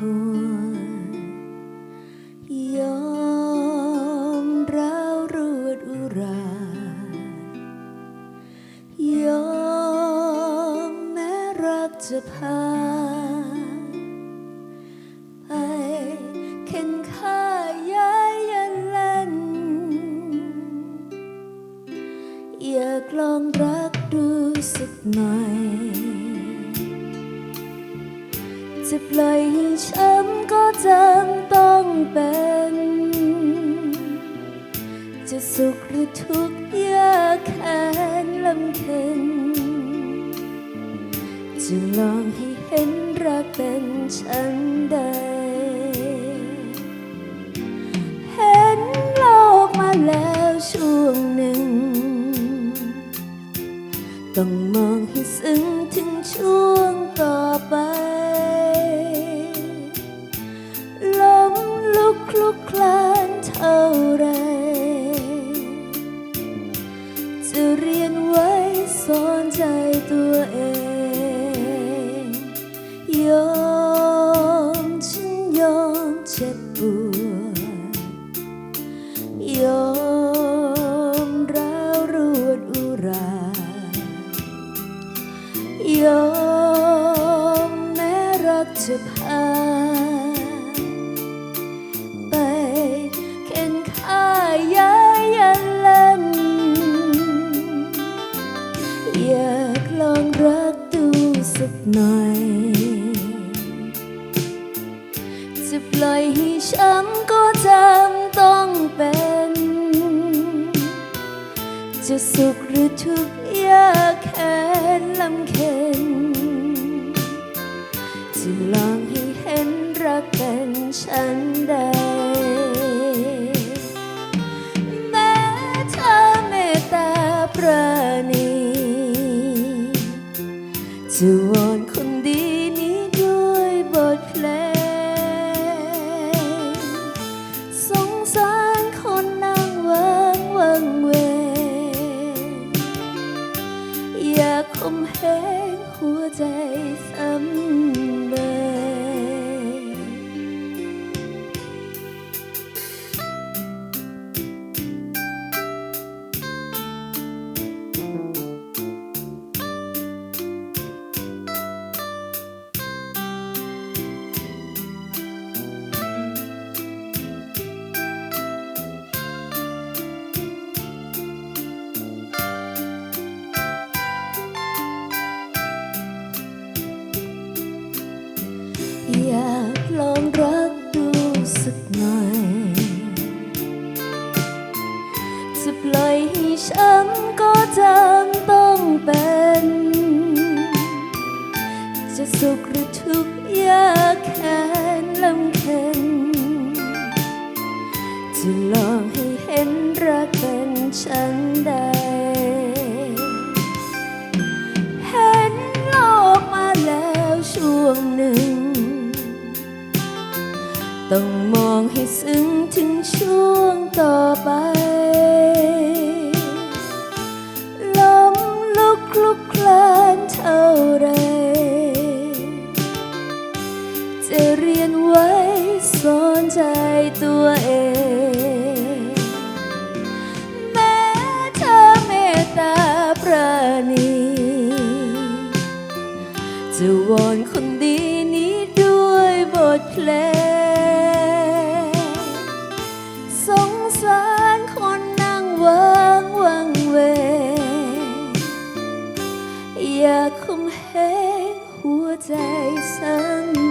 เจ็บปวยอมร้าวรวดอุรา ยอมแม้รักจะพา ไปเข็นค่าย้ายยันเล่น อยากลองรักดูสักหน่อย จะปล่อยให้ช้ำก็จำต้องเป็น จะสุขหรือทุกข์ยากแค้นลำเค็ญจะลองให้เห็นรักเป็นฉันใด เห็นโลกมาแล้วช่วงหนึ่ง ต้องมองให้ซึ้งถึงช่วงต่อไป จะพา ไปเข็นค่ายายยันเล่น อยากลองรักดูสักหน่อย จะปล่อยให้ช้ำก็จำต้องเป็น จะสุขหรือทุกข์ยากแค้นลำเค็ญจะ นใด แม้เธอเมตตาปราณีจะวอนคนดีนี้ด้วยบทเพลง สงสารคนนั่งวังวังเวงอยากคมเหงหัวใจซ้ำ อยากลองรักดูสักหน่อย จะปล่อยให้ช้ำก็จำต้องเป็น จะสุขหรือทุกข์ยากแค้นลำเค็ญจะลองให้เห็นรักเป็นฉันใดเห็นโลกมาแล้วช่วงหนึ่ง ต้องมองให้ซึ้งถึงช่วงต่อไป ลมลุกคลุกคลานเท่าไร จะเรียนไว้สอนใจตัวเอง แม้เธอเมตตาปราณี จะวอนคนดีนี้ด้วยบทเพลง อยากคุมเหงหัวใจสั่น